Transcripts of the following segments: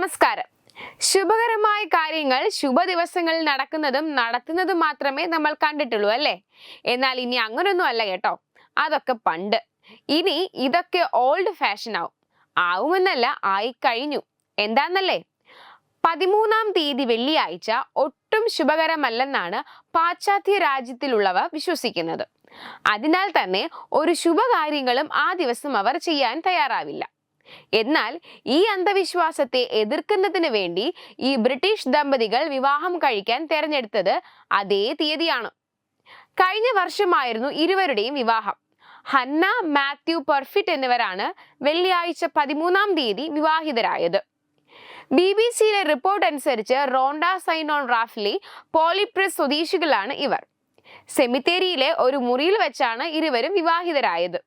നമസ്കാരം. ശുഭകരമായ കാര്യങ്ങൾ ശുഭദിവസങ്ങളിൽ നടക്കുന്നതും നടത്തുന്നതും മാത്രമേ നമ്മൾ കണ്ടിട്ടുള്ളൂ അല്ലേ? എന്നാൽ ഇനി അങ്ങനൊന്നും അല്ല കേട്ടോ. അതൊക്കെ പണ്ട്. ഇനി ഇതൊക്കെ ഓൾഡ് ഫാഷൻ ആവും. ആവുമെന്നല്ല ആയി കഴിഞ്ഞു എന്താന്നല്ലേ? പതിമൂന്നാം തീയതി വെള്ളിയാഴ്ച ഒട്ടും ശുഭകരമല്ലെന്നാണ് പാശ്ചാത്യ രാജ്യത്തിലുള്ളവ വിശ്വസിക്കുന്നത്. അതിനാൽ തന്നെ ഒരു ശുഭകാര്യങ്ങളും ആ ദിവസം അവർ ചെയ്യാൻ തയ്യാറാവില്ല. എന്നാൽ ഈ അന്ധവിശ്വാസത്തെ എതിർക്കുന്നതിന് വേണ്ടി ഈ ബ്രിട്ടീഷ് ദമ്പതികൾ വിവാഹം കഴിക്കാൻ തെരഞ്ഞെടുത്തത് അതേ തീയതിയാണ്. കഴിഞ്ഞ വർഷമായിരുന്നു ഇരുവരുടെയും വിവാഹം. ഹന്ന മാത്യു പെർഫിറ്റ് എന്നിവരാണ് വെള്ളിയാഴ്ച പതിമൂന്നാം തീയതി വിവാഹിതരായത്. ബി ബി സിയിലെ റിപ്പോർട്ട് അനുസരിച്ച് റോണ്ട സൈനോൺ റാഫ്ലി പോളിപ്രസ് സ്വദേശികളാണ് ഇവർ. സെമിത്തേരിയിലെ ഒരു മുറിയിൽ വെച്ചാണ് ഇരുവരും വിവാഹിതരായത്.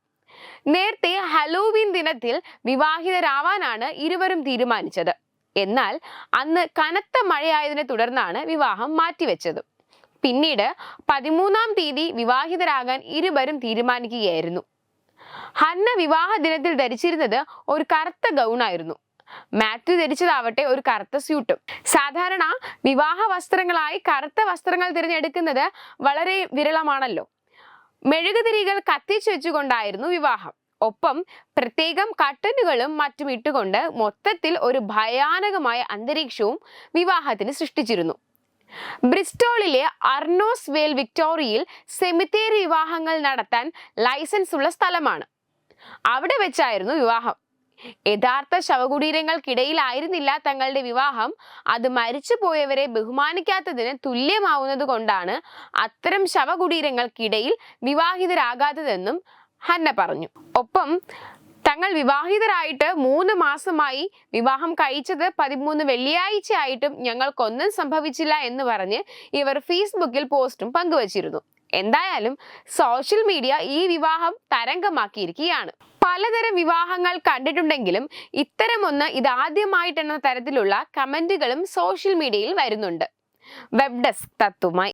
നേരത്തെ ഹലോവീൻ ദിനത്തിൽ വിവാഹിതരാവാനാണ് ഇരുവരും തീരുമാനിച്ചത്. എന്നാൽ അന്ന് കനത്ത മഴയായതിനെ തുടർന്നാണ് വിവാഹം മാറ്റിവെച്ചത്. പിന്നീട് പതിമൂന്നാം തീയതി വിവാഹിതരാകാൻ ഇരുവരും തീരുമാനിക്കുകയായിരുന്നു. ഹന്ന വിവാഹ ദിനത്തിൽ ധരിച്ചിരുന്നത് ഒരു കറുത്ത ഗൗണായിരുന്നു മാത്യു ധരിച്ചതാവട്ടെ ഒരു കറുത്ത സ്യൂട്ടും സാധാരണ വിവാഹ വസ്ത്രങ്ങളായി കറുത്ത വസ്ത്രങ്ങൾ തിരഞ്ഞെടുക്കുന്നത് വളരെ വിരളമാണല്ലോ. മെഴുകുതിരികൾ കത്തിച്ചു വെച്ചുകൊണ്ടായിരുന്നു വിവാഹം. ഒപ്പം പ്രത്യേകം കട്ടനുകളും മറ്റും ഇട്ടുകൊണ്ട് മൊത്തത്തിൽ ഒരു ഭയാനകമായ അന്തരീക്ഷവും വിവാഹത്തിന് സൃഷ്ടിച്ചിരുന്നു. ബ്രിസ്റ്റോളിലെ അർണോസ് വേൽ വിക്ടോറിയയിൽ സെമിത്തേരി വിവാഹങ്ങൾ നടത്താൻ ലൈസൻസ് ഉള്ള സ്ഥലമാണ്. അവിടെ വെച്ചായിരുന്നു വിവാഹം. യഥാർത്ഥ ശവകുടീരങ്ങൾക്കിടയിലായിരുന്നില്ല തങ്ങളുടെ വിവാഹം. അത് മരിച്ചുപോയവരെ ബഹുമാനിക്കാത്തതിന് തുല്യമാവുന്നത് കൊണ്ടാണ് അത്തരം ശവകുടീരങ്ങൾക്കിടയിൽ വിവാഹിതരാകാത്തതെന്നും ഹന്ന പറഞ്ഞു. ഒപ്പം തങ്ങൾ വിവാഹിതരായിട്ട് മൂന്ന് മാസമായി വിവാഹം കഴിച്ചത് പതിമൂന്ന് വെള്ളിയാഴ്ച ആയിട്ടും ഞങ്ങൾക്കൊന്നും സംഭവിച്ചില്ല എന്ന് പറഞ്ഞ് ഇവർ ഫേസ്ബുക്കിൽ പോസ്റ്റും പങ്കുവച്ചിരുന്നു. എന്തായാലും സോഷ്യൽ മീഡിയ ഈ വിവാഹം തരംഗമാക്കിയിരിക്കുകയാണ്. പലതരം വിവാഹങ്ങൾ കണ്ടിട്ടുണ്ടെങ്കിലും ഇത്തരമൊന്ന് ഇതാദ്യമായിട്ടെന്ന തരത്തിലുള്ള കമന്റുകളും സോഷ്യൽ മീഡിയയിൽ വരുന്നുണ്ട്. Web desk തത്തുമായി